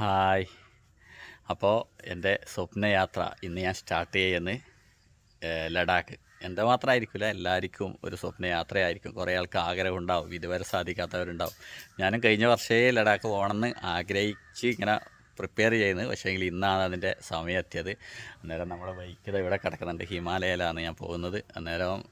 Hi. അപ്പോൾ എന്റെ സ്വപ്നയാത്ര ഇന്ന് ഞാൻ സ്റ്റാർട്ട് ചെയ്യുന്നത് ലഡാക്ക്. എന്റെ മാത്രമായിരിക്കില്ല എല്ലാവർക്കും ഒരു സ്വപ്നയാത്രയായിരിക്കും. കുറേ ആൾക്ക് ആഗ്രഹം ഉണ്ടാവും ഇതുവരെ സാധിക്കാത്തവരുണ്ടാവും. ഞാനും കഴിഞ്ഞ വർഷമേ ലഡാക്ക് പോകണമെന്ന് ആഗ്രഹിച്ച് ഇങ്ങനെ പ്രിപ്പയർ ചെയ്യുന്നത് പക്ഷേങ്കിൽ ഇന്നാണ് അതിന്റെ സമയം എത്തിയത്. അന്നേരം നമ്മുടെ ബൈക്കിൽ ഇവിടെ കിടക്കുന്നുണ്ട്. ഹിമാലയയിലാണ് ഞാൻ പോകുന്നത്. അന്നേരം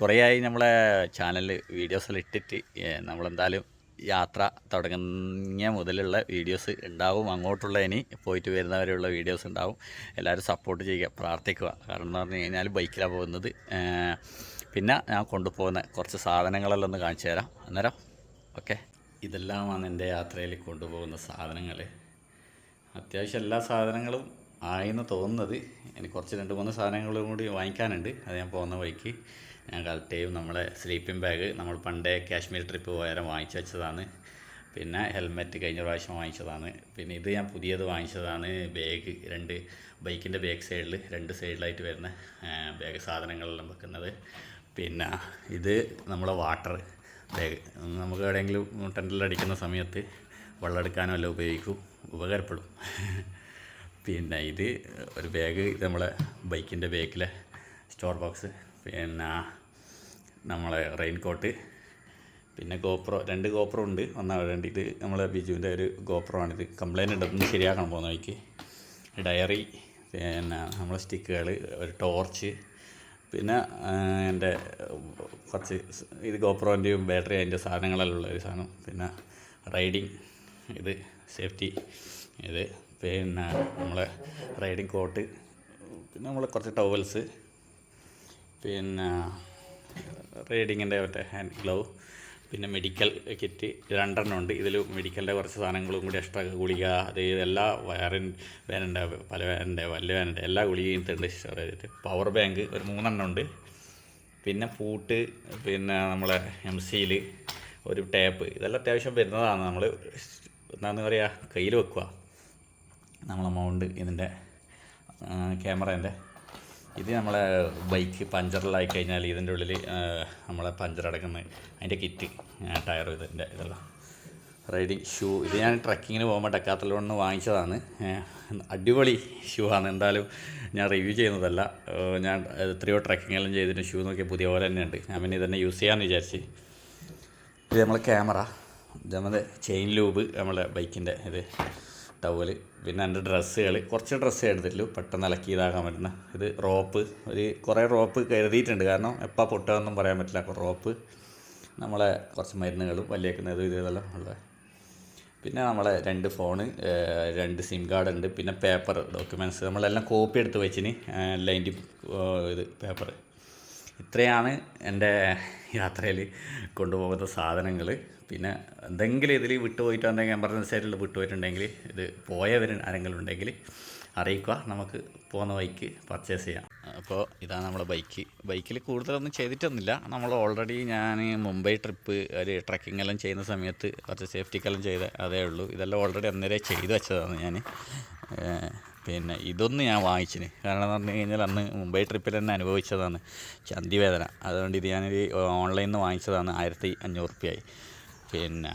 കുറേയായി നമ്മളെ ചാനലിൽ വീഡിയോസെല്ലാം ഇട്ടിട്ട് നമ്മളെന്തായാലും യാത്ര തുടങ്ങിയ മുതലുള്ള വീഡിയോസ് ഉണ്ടാവും. അങ്ങോട്ടുള്ള ഇനി പോയിട്ട് വരുന്നവരെയുള്ള വീഡിയോസ് ഉണ്ടാവും. എല്ലാവരും സപ്പോർട്ട് ചെയ്യുക പ്രാർത്ഥിക്കുക. കാരണം എന്ന് പറഞ്ഞു കഴിഞ്ഞാൽ ബൈക്കിലാണ് പോകുന്നത്. പിന്നെ ഞാൻ കൊണ്ടുപോകുന്ന കുറച്ച് സാധനങ്ങളെല്ലാം ഒന്ന് കാണിച്ചു തരാം. അന്നേരം ഓക്കെ. ഇതെല്ലാമാണ് എന്റെ യാത്രയിൽ കൊണ്ടുപോകുന്ന സാധനങ്ങൾ അത്യാവശ്യം എല്ലാ സാധനങ്ങളും ആയെന്ന് തോന്നുന്നത്. എനിക്ക് കുറച്ച് രണ്ട് മൂന്ന് സാധനങ്ങളും കൂടി വാങ്ങിക്കാനുണ്ട്. അത് ഞാൻ പോകുന്ന വഴിക്ക്. ഞാൻ കറക്റ്റേയും നമ്മളെ സ്ലീപ്പിംഗ് ബാഗ് നമ്മൾ പണ്ടേ കാശ്മീർ ട്രിപ്പ് പോയാലും വാങ്ങിച്ചു വെച്ചതാണ്. പിന്നെ ഹെൽമെറ്റ് കഴിഞ്ഞ പ്രാവശ്യം വാങ്ങിച്ചതാണ്. പിന്നെ ഇത് ഞാൻ പുതിയത് വാങ്ങിച്ചതാണ്. ബാഗ് രണ്ട് ബൈക്കിന്റെ ബാക്ക് സൈഡിൽ രണ്ട് സൈഡിലായിട്ട് വരുന്ന ബാഗ് സാധനങ്ങളെല്ലാം വെക്കുന്നത്. പിന്നെ ഇത് നമ്മളെ വാട്ടർ ബാഗ് നമുക്ക് എവിടെയെങ്കിലും ടെന്റിലടിക്കുന്ന സമയത്ത് വെള്ളം എടുക്കാനും എല്ലാം ഉപയോഗിക്കും. ഉപകാരപ്പെടും. പിന്നെ ഇത് ഒരു ബാഗ് ഇത് നമ്മളെ ബൈക്കിന്റെ ബാക്കിലെ സ്റ്റോർ ബോക്സ് പിന്നെ നമ്മളെ റെയിൻ കോട്ട് പിന്നെ ഗോപ്രോ രണ്ട് ഗോപ്രോ ഉണ്ട്. ഒന്നാ രണ്ട് ഇത് നമ്മളെ ബിജുവിന്റെ ഒരു ഗോപ്രോ ആണിത്. കംപ്ലൈന്റ് ഉണ്ടെന്ന് ശരിയാക്കണം പോകുന്ന വഴിക്ക്. ഡയറി പിന്നെ നമ്മളെ സ്റ്റിക്കുകൾ ഒരു ടോർച്ച് പിന്നെ എന്റെ കുറച്ച് ഇത് ഗോപ്രോന്റെയും ബാറ്ററി അതിന്റെ സാധനങ്ങളെല്ലാം ഉള്ള ഒരു സാധനം. പിന്നെ റൈഡിങ് ഇത് സേഫ്റ്റി ഇത് പിന്നെ നമ്മളെ റൈഡിങ് കോട്ട് പിന്നെ നമ്മളെ കുറച്ച് ടവൽസ് പിന്നെ റൈഡിങ്ങിന്റെ മറ്റേ ഹാൻഡ് ഗ്ലൗ പിന്നെ മെഡിക്കൽ കിറ്റ് രണ്ടെണ്ണം ഉണ്ട്. ഇതിൽ മെഡിക്കലിന്റെ കുറച്ച് സാധനങ്ങളും കൂടി എക്സ്ട്രാ ഗുളിക അത് എല്ലാ വയറിൻ വേനുണ്ട് പല വേനുണ്ട് വല്ല വേനുണ്ട് എല്ലാ ഗുളികയും ഉണ്ട് സ്റ്റോർ പവർ ബാങ്ക് ഒരു മൂന്നെണ്ണം ഉണ്ട്. പിന്നെ പൂട്ട് പിന്നെ നമ്മളെ എം സിയിൽ ഒരു ടേപ്പ് ഇതെല്ലാം അത്യാവശ്യം വരുന്നതാണ്. നമ്മൾ എന്താണെന്ന് പറയുക കയ്യിൽ വെക്കുക നമ്മളെ മൗണ്ട് ഇതിന്റെ ക്യാമറേന്റെ. ഇത് നമ്മളെ ബൈക്ക് പഞ്ചറിലായി കഴിഞ്ഞാൽ ഇതിന്റെ ഉള്ളിൽ നമ്മളെ പഞ്ചർ അടക്കുന്ന അതിന്റെ കിറ്റ് ടയർ ഇതിന്റെ ഇതെല്ലാം റൈഡിങ് ഷൂ ഇത് ഞാൻ ട്രക്കിങ്ങിന് പോകുമ്പോൾ ഡെക്കാത്തലോണിന് വാങ്ങിച്ചതാണ്. അടിപൊളി ഷൂ ആണ്. എന്തായാലും ഞാൻ റിവ്യൂ ചെയ്യുന്നതല്ല. ഞാൻ എത്രയോ ട്രക്കിങ്ങെല്ലാം ചെയ്തിട്ട് ഷൂ നോക്കിയാൽ പുതിയ പോലെ തന്നെയുണ്ട് ഞാൻ പിന്നെ ഇതന്നെ യൂസ് ചെയ്യാമെന്ന് വിചാരിച്ച്. ഇത് നമ്മളെ ക്യാമറ ഇത് നമ്മുടെ ചെയിൻ ലൂബ് നമ്മളെ ബൈക്കിന്റെ ഇത്. ടവൽ പിന്നെ എന്റെ ഡ്രസ്സുകൾ കുറച്ച് ഡ്രസ്സേ എടുത്തിട്ടുള്ളൂ. പെട്ടെന്ന് അലക്കി ഇതാക്കാൻ പറ്റുന്ന. ഇത് റോപ്പ്. ഒരു കുറേ റോപ്പ് കരുതിയിട്ടുണ്ട്. കാരണം എപ്പോൾ പൊട്ടുകയെന്നും പറയാൻ പറ്റില്ല. റോപ്പ്. നമ്മളെ കുറച്ച് മരുന്നുകളും വലിയേക്കുന്നത് ഇതെല്ലാം ഉള്ളത് പിന്നെ നമ്മളെ രണ്ട് ഫോണ് രണ്ട് സിം കാർഡ് ഉണ്ട്. പിന്നെ പേപ്പർ ഡോക്യുമെന്റ്സ് നമ്മളെല്ലാം കോപ്പി എടുത്ത് വെച്ചിന്. എല്ലാം ഇത് പേപ്പർ ഇത്രയാണ് എന്റെ യാത്രയിൽ കൊണ്ടുപോകുന്ന സാധനങ്ങൾ. പിന്നെ എന്തെങ്കിലും ഇതിൽ വിട്ടുപോയിട്ട് എന്തെങ്കിലും എമർജൻസി ആയിട്ടുള്ള വിട്ടുപോയിട്ടുണ്ടെങ്കിൽ ഇത് പോയവർ ആരെങ്കിലും ഉണ്ടെങ്കിൽ അറിയിക്കുക. നമുക്ക് പോകുന്ന ബൈക്ക് പർച്ചേസ് ചെയ്യാം. അപ്പോൾ ഇതാണ് നമ്മുടെ ബൈക്ക്. ബൈക്കിൽ കൂടുതലൊന്നും ചെയ്തിട്ടൊന്നുമില്ല. നമ്മൾ ഓൾറെഡി ഞാൻ മുംബൈ ട്രിപ്പ് ഒരു ട്രക്കിംഗ് എല്ലാം ചെയ്യുന്ന സമയത്ത് കുറച്ച് സേഫ്റ്റിക്കെല്ലാം ചെയ്ത അതേ ഉള്ളൂ. ഇതെല്ലാം ഓൾറെഡി അന്നേരം ചെയ്തു വെച്ചതാണ് ഞാൻ. പിന്നെ ഇതൊന്ന് ഞാൻ വാങ്ങിച്ചിന്. കാരണം എന്ന് പറഞ്ഞു കഴിഞ്ഞാൽ അന്ന് മുംബൈ ട്രിപ്പിൽ തന്നെ അനുഭവിച്ചതാണ് ചന്തി വേദന. അതുകൊണ്ട് ഇത് ഞാനൊരു ഓൺലൈനിൽ നിന്ന് വാങ്ങിച്ചതാണ് ആയിരത്തി അഞ്ഞൂറ് റുപ്യയായി പിന്നെ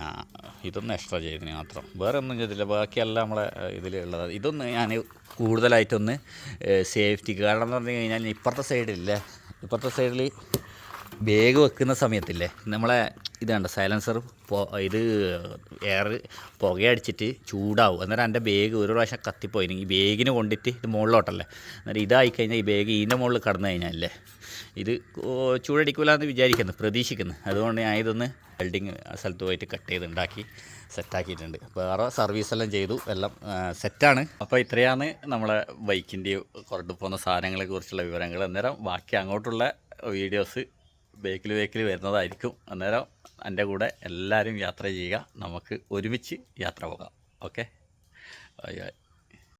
ഇതൊന്ന് എക്സ്ട്രാ ചെയ്തതിന് മാത്രം. വേറെ ഒന്നും ചെയ്തില്ല. ബാക്കിയെല്ലാം നമ്മളെ ഇതിലുള്ളത് ഇതൊന്ന് ഞാൻ കൂടുതലായിട്ടൊന്ന് സേഫ്റ്റി കാരണം എന്ന് പറഞ്ഞു കഴിഞ്ഞാൽ ഇപ്പുറത്തെ സൈഡില്ലേ ഇപ്പുറത്തെ സൈഡിൽ ബാഗ് വെക്കുന്ന സമയത്തില്ലേ? നമ്മളെ ഇതാണ്ട് സൈലൻസർ ഇത് എയർ പുകയടിച്ചിട്ട് ചൂടാവും. അന്നേരം എന്റെ ബാഗ് ഒരു പ്രാവശ്യം കത്തിപ്പോയി. ഈ ബാഗിന് കൊണ്ടിട്ട് ഇത് മുകളിലോട്ടല്ലേ? അന്നേരം ഇതായി കഴിഞ്ഞാൽ ഈ ബാഗ് ഇതിന്റെ മുകളിൽ കടന്നു കഴിഞ്ഞാലേ ഇത് ചൂടടിക്കില്ല വിചാരിക്കുന്നു പ്രതീക്ഷിക്കുന്നു. അതുകൊണ്ട് ഞാൻ ഇതൊന്ന് വെൽഡിങ് സ്ഥലത്ത് പോയിട്ട് കട്ട് ചെയ്ത് ഉണ്ടാക്കി സെറ്റാക്കിയിട്ടുണ്ട് വേറെ സർവീസെല്ലാം ചെയ്തു എല്ലാം സെറ്റാണ് അപ്പോൾ ഇത്രയാണ് നമ്മളെ ബൈക്കിന്റെ കൊണ്ടുപോകുന്ന സാധനങ്ങളെ കുറിച്ചുള്ള വിവരങ്ങൾ. അന്നേരം ബാക്കി അങ്ങോട്ടുള്ള വീഡിയോസ് ബേക്കിൽ ബേക്കിൽ വരുന്നതായിരിക്കും. അന്നേരം എന്റെ കൂടെ എല്ലാവരും യാത്ര ചെയ്യുക. നമുക്ക് ഒരുമിച്ച് യാത്ര പോകാം. ഓക്കെ?